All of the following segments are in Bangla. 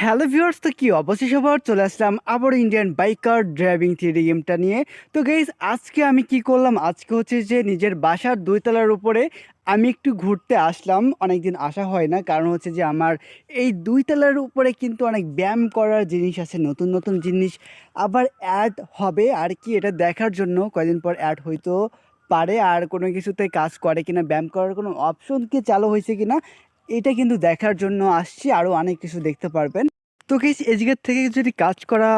হ্যালো ভিউয়ার্স তো কী অবশ্যই সবার চলে আসলাম আবার ইন্ডিয়ান বাইকার ড্রাইভিং থ্রি গেমটা নিয়ে। তো গেইস আজকে আমি কি করলাম? আজকে হচ্ছে যে নিজের বাসার দুই তলার উপরে আমি একটু ঘুরতে আসলাম। অনেক দিন আসা হয় না, কারণ হচ্ছে যে আমার এই দুই তলার উপরে কিন্তু অনেক ব্যায়াম করার জিনিস আছে, নতুন নতুন জিনিস আবার অ্যাড হবে। আর কি, এটা দেখার জন্য কয়দিন পর অ্যাড হইতো পারে। আর কোনো কিছুতে কাজ করে কিনা, ব্যায়াম করার কোনো অপশন কি চালু হয়েছে কিনা এটা কিন্তু দেখার জন্য আসছি আরও অনেক কিছু দেখতে পারবেন। তো গেস এই থেকে যদি কাজ করা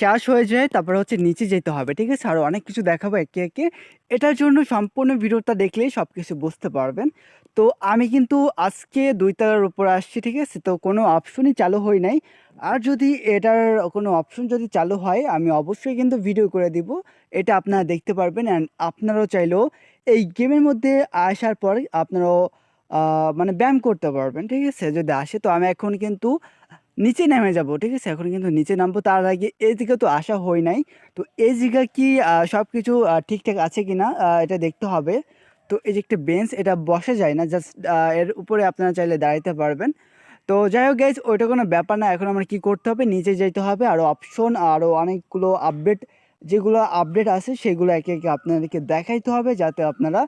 শেষ হয়ে যায়, তারপরে হচ্ছে নিচে যেতে হবে, ঠিক আছে? আরও অনেক কিছু দেখাবো একে একে। এটার জন্য সম্পূর্ণ ভিডিওটা দেখলেই সব কিছু বুঝতে পারবেন। তো আমি কিন্তু আজকে দুই তলার উপর আসছি, ঠিক আছে? তো কোনো অপশনই চালু হয় নাই। আর যদি এটার কোনো অপশন যদি চালু হয়, আমি অবশ্যই কিন্তু ভিডিও করে দিব। এটা আপনারা দেখতে পারবেন অ্যান্ড আপনারাও চাইলেও এই গেমের মধ্যে আসার পর আপনারাও মানে ব্যায়াম করতে পারবেন, ঠিক আছে? যদি আসে তো আমি এখন কিন্তু নিচে নেমে যাব, ঠিক আছে? এখন কিন্তু নিচে নামবো। তার আগে এই দিকে তো আসা হয় নাই। তো এই জায়গা কি সব কিছু ঠিকঠাক আছে কি না এটা দেখতে হবে। তো এই যে একটা বেঞ্চ, এটা বসা যায় না। জাস্ট এর উপরে আপনারা চাইলে দাঁড়াতে পারবেন। তো যাই হোক গাইজ ওইটা কোনো ব্যাপার না। এখন আমার কি করতে হবে? নিচে যেতে হবে। আরও অপশন আরও অনেকগুলো আপডেট যেগুলো আপডেট আছে, সেগুলো একে একে আপনাদেরকে দেখাইতে হবে, যাতে আপনারা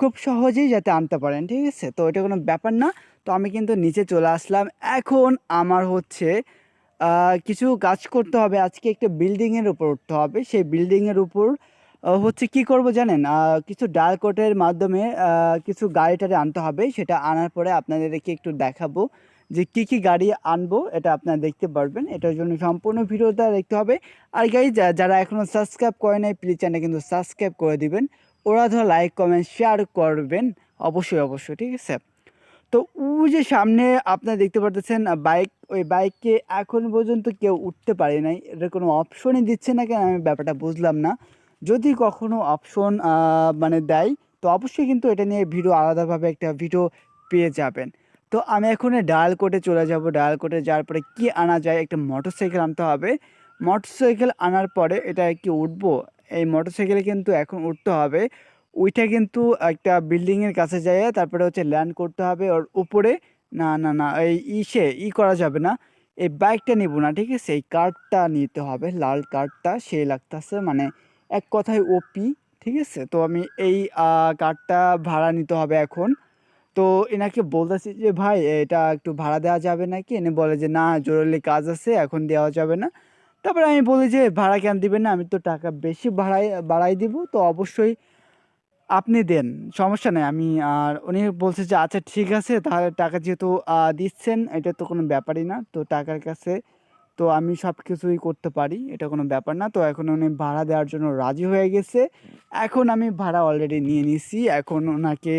খুব সহজেই যাতে আনতে পারেন, ঠিক আছে? তো এটা কোনো ব্যাপার না। তো আমি কিন্তু নিচে চলে আসলাম। এখন আমার হচ্ছে কিছু কাজ করতে হবে। আজকে একটা বিল্ডিংয়ের উপর উঠতে হবে। সেই বিল্ডিংয়ের উপর হচ্ছে কি করব জানেন? কিছু ডাল কোটের মাধ্যমে কিছু গাড়ি টাড়ি আনতে হবে। সেটা আনার পরে আপনাদেরকে একটু দেখাবো যে কি কি গাড়ি আনব, এটা আপনারা দেখতে পারবেন। এটার জন্য সম্পূর্ণ ভিডিওটা দেখতে হবে। আর গাই যারা এখনও সাবস্ক্রাইব করে নাই প্লিজ চ্যানেল কিন্তু সাবস্ক্রাইব করে দিবেন। ওরা ধর লাইক কমেন্ট শেয়ার করবেন। অবশ্যই অবশ্যই, ঠিক আছে? তো ওই যে সামনে আপনারা দেখতে পারতেছেন বাইক ওই বাইককে এখন পর্যন্ত কেউ উঠতে পারে নাই। এটা কোনো অপশনই দিচ্ছে না কেন? আমি ব্যাপারটা বুঝলাম না। যদি কখনো অপশন মানে দেয়, তো অবশ্যই কিন্তু এটা নিয়ে ভিডিও আলাদাভাবে একটা ভিডিও পেয়ে যাবেন। তো আমি এখন ডায়াল কোডে চলে যাব। ডায়াল কোটে যাওয়ার পরে কি আনা যায়? একটা মোটর সাইকেল আনতে হবে। মোটরসাইকেল আনার পরে এটা কি উঠবো? এই মোটর সাইকেলে কিন্তু এখন উঠতে হবে। ওইটা কিন্তু একটা বিল্ডিংয়ের কাছে যায় তারপরে হচ্ছে ল্যান্ড করতে হবে। ওর উপরে না না না, এই ইসে ই করা যাবে না। এই বাইকটা নিব না, ঠিক আছে? এই কার্ডটা নিতে হবে, লাল কার্ডটা সে লাগতেছে মানে এক কথায় ওপি ঠিক আছে? তো আমি এই কার্ডটা ভাড়া নিতে হবে এখন। তো এনাকে বলতেছি যে, ভাই, এটা একটু ভাড়া দেওয়া যাবে নাকি? এনে বলে যে, না, জরুরি কাজ আছে, এখন দেওয়া যাবে না। তারপরে আমি বলি যে, ভাড়া কেন দিবেন না? আমি তো টাকা বেশি ভাড়াই বাড়াই দিব। তো অবশ্যই আপনি দেন, সমস্যা নেই। আমি, আর উনি বলছে যে আচ্ছা ঠিক আছে, তাহলে টাকা যেহেতু দিচ্ছেন, এটা তো কোনো ব্যাপারই না। তো টাকার কাছে তো আমি সব কিছুই করতে পারি, এটা কোনো ব্যাপার না। তো এখন উনি ভাড়া দেওয়ার জন্য রাজি হয়ে গেছে। এখন আমি ভাড়া অলরেডি নিয়ে নিছি। এখন ওনাকে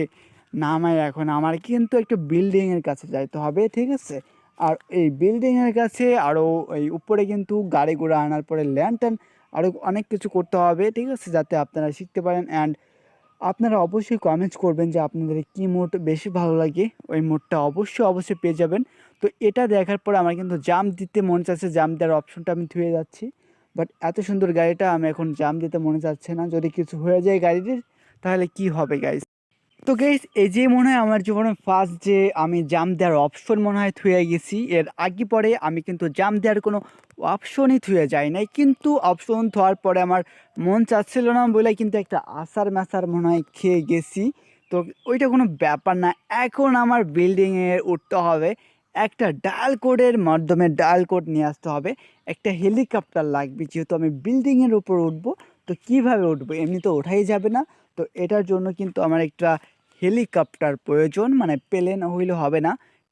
নামাই এখন আমার কিন্তু একটু বিল্ডিংয়ের কাছে যাইতে হবে, ঠিক আছে? আর এই বিল্ডিংয়ের কাছে আরও এই উপরে কিন্তু গাড়ি ঘোড়া আনার পরে ল্যান্ড আরও অনেক কিছু করতে হবে, ঠিক আছে? যাতে আপনারা শিখতে পারেন অ্যান্ড আপনারা অবশ্যই কমেন্টস করবেন যে আপনাদের কী মোড বেশি ভালো লাগে। ওই মোডটা অবশ্যই অবশ্যই পেয়ে যাবেন। তো এটা দেখার পর আমার কিন্তু জাম দিতে মনে চাচ্ছে জাম দেওয়ার অপশনটা আমি ধুয়ে যাচ্ছি। বাট এত সুন্দর গাড়িটা আমি এখন জাম দিতে মনে চাচ্ছে না। যদি কিছু হয়ে যায় গাড়িটির তাহলে কি হবে গাইজ তো গাইজ এই যে মনে হয় আমার জীবনে ফার্স্ট যে আমি জাম দেওয়ার অপশন মনে হয় থুয়ে গেছি, এর আগে পরে আমি কিন্তু জাম দেওয়ার কোনো অপশনই থুয়ে যাই নাই। কিন্তু অপশন থোয়ার পরে আমার মন চাচ্ছিল না বলে কিন্তু একটা আসার ম্যাসার মনে হয় খেয়ে গেছি। তো ওইটা কোনো ব্যাপার না, এখন আমার বিল্ডিংয়ে উঠতে হবে, একটা ডায়াল কোডের মাধ্যমে ডায়াল কোড নিয়ে আসতে হবে, একটা হেলিকপ্টার লাগবে, যেহেতু আমি বিল্ডিংয়ের উপর উঠবো, তো কীভাবে উঠবো? এমনি তো ওঠাই যাবে না। তো এটার জন্য কিন্তু আমার একটা হেলিকপ্টার প্রয়োজন মানে প্লেন হইলে হবে না,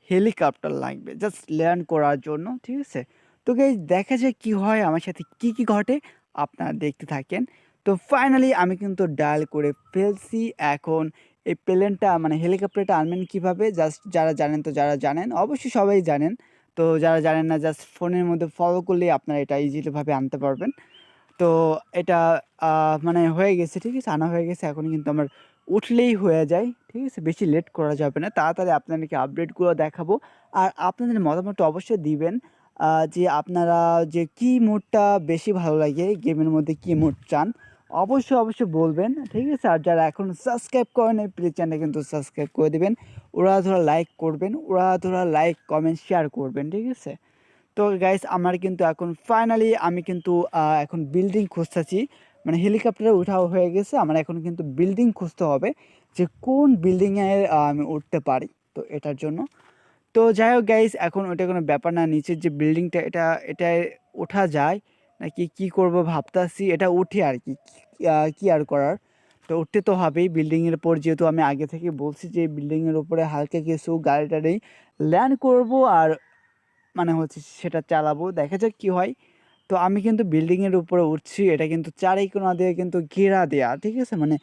হেলিকপ্টার লাগবে। জাস্ট ল্যান্ড করার জন্য, ঠিক আছে? তো গাইজ দেখা যায় কি হয়, আমার সাথে কি কি ঘটে, আপনারা দেখতে থাকেন। তো ফাইনালি আমি কিন্তু ডায়াল করে ফেলছি। এখন এই প্লেনটা মানে হেলিকপ্টারটা আনবেন কীভাবে জাস্ট যারা জানেন তো যারা জানেন, অবশ্যই সবাই জানেন। তো যারা জানেন না জাস্ট ফোনের মধ্যে ফলো করলেই আপনারা এটা ইজিলিভাবে আনতে পারবেন। তো এটা মানে হয়ে গেছে, ঠিক আছে? আনা হয়ে গেছে এখন কিন্তু আমার উঠলেই হয়ে যায়, ঠিক আছে? বেশি লেট করা যাবে না। তাড়াতাড়ি আপনাদেরকে আপডেটগুলো দেখাবো। আর আপনাদের মতামত অবশ্যই দিবেন যে আপনারা যে কী মোডটা বেশি ভালো লাগে গেমের মধ্যে কী মোড চান, অবশ্যই অবশ্যই বলবেন, ঠিক আছে? আর যারা এখন সাবস্ক্রাইব করেন প্লিজ চ্যানেল কিন্তু সাবস্ক্রাইব করে দেবেন। ওরা ধরা লাইক করবেন, ওরা ধরা লাইক কমেন্ট শেয়ার করবেন, ঠিক আছে? তো গাইস আমার কিন্তু এখন ফাইনালি আমি কিন্তু এখন বিল্ডিং খুঁজতেছি। মানে হেলিকপ্টারে উঠাও হয়ে গেছে, আমার এখন কিন্তু বিল্ডিং খুঁজতে হবে যে কোন বিল্ডিংয়ে আমি উঠতে পারি, তো এটার জন্য। তো যাই হোক গাইস এখন ওটা কোনো ব্যাপার না, নিচের যে বিল্ডিংটা এটা, এটায় ওঠা যায়। নাকি কি করব ভাবতাছি, এটা উঠে আর কি, কি- আর করার? তো উঠতে তো হবেই বিল্ডিংয়ের উপর যেহেতু আমি আগে থেকে বলছি যে বিল্ডিংয়ের উপরে হালকা কিছু গাড়ি ল্যান্ড করব আর মানে হচ্ছে সেটা চালাবো। দেখা যাক কী হয়। তো আমি কিন্তু বিল্ডিংয়ের উপরে উঠছি। এটা কিন্তু চারিকোনা দিয়ে কিন্তু ঘেরা দেয়া, ঠিক আছে? মানে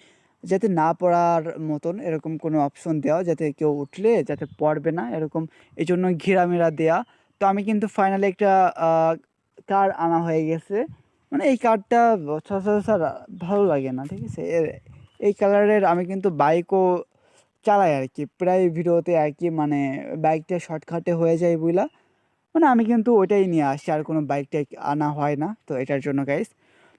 যাতে না পড়ার মতন এরকম কোনো অপশন দেওয়া, যাতে কেউ উঠলে যাতে পড়বে না এরকম। এই জন্য ঘেরামেরা দেয়া। তো আমি কিন্তু ফাইনালি একটা কার আনা হয়ে গেছে। মানে এই কারটা সচরাচর ভালো লাগে না, ঠিক আছে? এর, এই কালারের আমি কিন্তু বাইকও চালাই আর কি প্রায় ভিডিওতে আর কি মানে বাইকটা শর্টকাটে হয়ে যায় বুঝলা মানে আমি কিন্তু ওইটাই নিয়ে আসি, আর কোনো বাইক টাইক আনা হয় না। তো এটার জন্য গাইস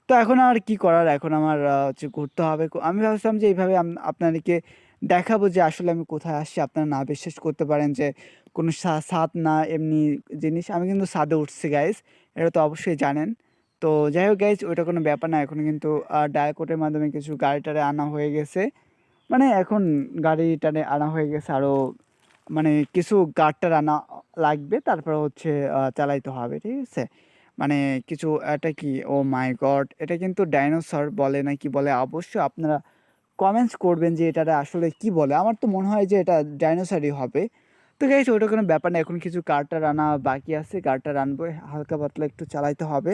তো এখন আর কি করার? এখন আমার হচ্ছে ঘুরতে হবে। আমি ভাবছিলাম যে এইভাবে আপনাদেরকে দেখাবো যে আসলে আমি কোথায় আসছি। আপনারা না বিশ্বাস করতে পারেন যে কোনো সা- ছাদ না এমনি জিনিস। আমি কিন্তু ছাদে উঠছি গাইস এটা তো অবশ্যই জানেন। তো যাই হোক গাইজ ওইটা কোনো ব্যাপার না। এখন কিন্তু ডায়াকোটের মাধ্যমে কিছু গাড়ি টাড়ি আনা হয়ে গেছে। মানে এখন গাড়ি টাড়ি আনা হয়ে গেছে আরও মানে কিছু গাড়টার আনা লাগবে, তারপর হচ্ছে চালাইতে হবে, ঠিক আছে? মানে কিছু এটা কি? ও মাই গড, এটা কিন্তু ডাইনোসর বলে না কি বলে? অবশ্যই আপনারা কমেন্টস করবেন যে এটারে আসলে কি বলে। আমার তো মনে হয় যে এটা ডাইনোসরই হবে। তো গাইজ ওটা কোনো ব্যাপার না, এখন কিছু কারটার আনা বাকি আছে কারটার আনব হালকা পাতলা একটু চালাইতে হবে।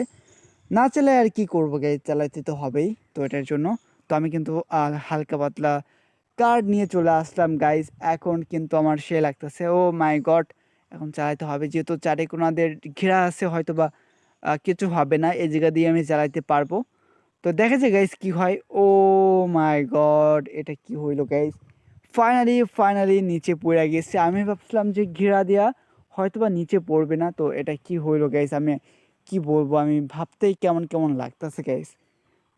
না চালাই আর কি করব গাইজ চালাইতে তো হবেই তো এটার জন্য। তো আমি কিন্তু হালকা পাতলা কার্ড নিয়ে চলে আসলাম গাইজ এখন কিন্তু আমার সে লাগতেছে, ও মাই গড এখন চালাইতে হবে। যেহেতু চারে কোনাদের ঘেরা আছে হয়তো বা কিছু হবে না, এই জায়গা দিয়ে আমি চালাইতে পারব। তো দেখা যায় গাইজ কি হয়। ও মাই গড এটা কি হইল গাইজ ফাইনালি ফাইনালি নিচে পড়ে গেছে। আমি ভাবছিলাম যে ঘেরা দেওয়া হয়তো বা নিচে পড়বে না, তো এটা কি হইল গাইজ আমি কি বলব? আমি ভাবতেই কেমন কেমন লাগতেছে গাইজ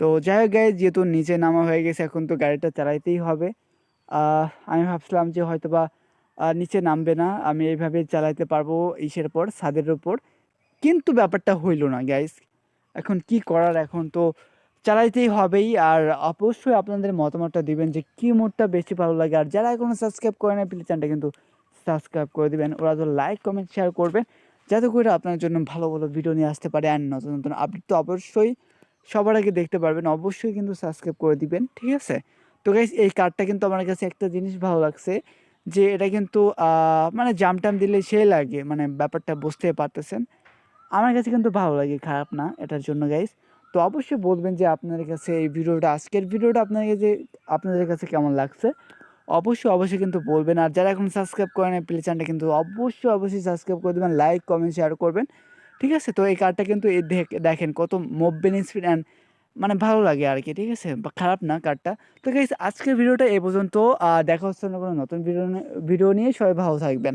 তো যাই হোক গাইজ যেহেতু নিচে নামা হয়ে গেছে, এখন তো গাড়িটা চালাইতেই হবে। আমি ভাবছিলাম যে হয়তো বা নিচে নামবে না, আমি এইভাবে চালাইতে পারব ইসের পর ছাদের উপর। কিন্তু ব্যাপারটা হইল না গাইজ এখন কি করার, এখন তো চালাইতেই হবেই। আর অবশ্যই আপনাদের মতামতটা দিবেন যে কী মোডটা বেশি ভালো লাগে। আর যারা এখনও সাবস্ক্রাইব করে না প্লিজ চ্যানেলটা কিন্তু সাবস্ক্রাইব করে দিবেন। ওরা তো লাইক কমেন্ট শেয়ার করবেন। যাতে করে আপনার জন্য ভালো ভালো ভিডিও নিয়ে আসতে পারে। আর নতুন নতুন আপডেট তো অবশ্যই সবার আগে দেখতে পারবেন। অবশ্যই কিন্তু সাবস্ক্রাইব করে দিবেন, ঠিক আছে? তো গাইস এই কার্ডটা কিন্তু আমার কাছে একটা জিনিস ভালো লাগছে যে এটা কিন্তু মানে জাম টাম দিলে সে লাগে মানে ব্যাপারটা বুঝতে পারতেছেন। আমার কাছে কিন্তু ভালো লাগে, খারাপ না এটার জন্য গাইস তো অবশ্যই বলবেন যে আপনাদের কাছে এই ভিডিওটা, আজকের ভিডিওটা আপনাদের কাছে আপনাদের কাছে কেমন লাগছে? অবশ্যই অবশ্যই কিন্তু বলবেন। আর যারা এখন সাবস্ক্রাইব করেন প্লে চ্যানেলটা কিন্তু অবশ্যই অবশ্যই সাবস্ক্রাইব করে দেবেন লাইক কমেন্ট শেয়ার করবেন। ঠিক আছে? তো এই কার্ডটা কিন্তু দেখেন কত মুভ বেনিফিট অ্যান্ড মানে ভালো লাগে আর কি ঠিক আছে? খারাপ না কার্ডটা তো গাইস আজকের ভিডিওটা এ পর্যন্ত। দেখা হচ্ছে না কোনো নতুন ভিডিও ভিডিও নিয়ে। সবাই ভালো থাকবেন।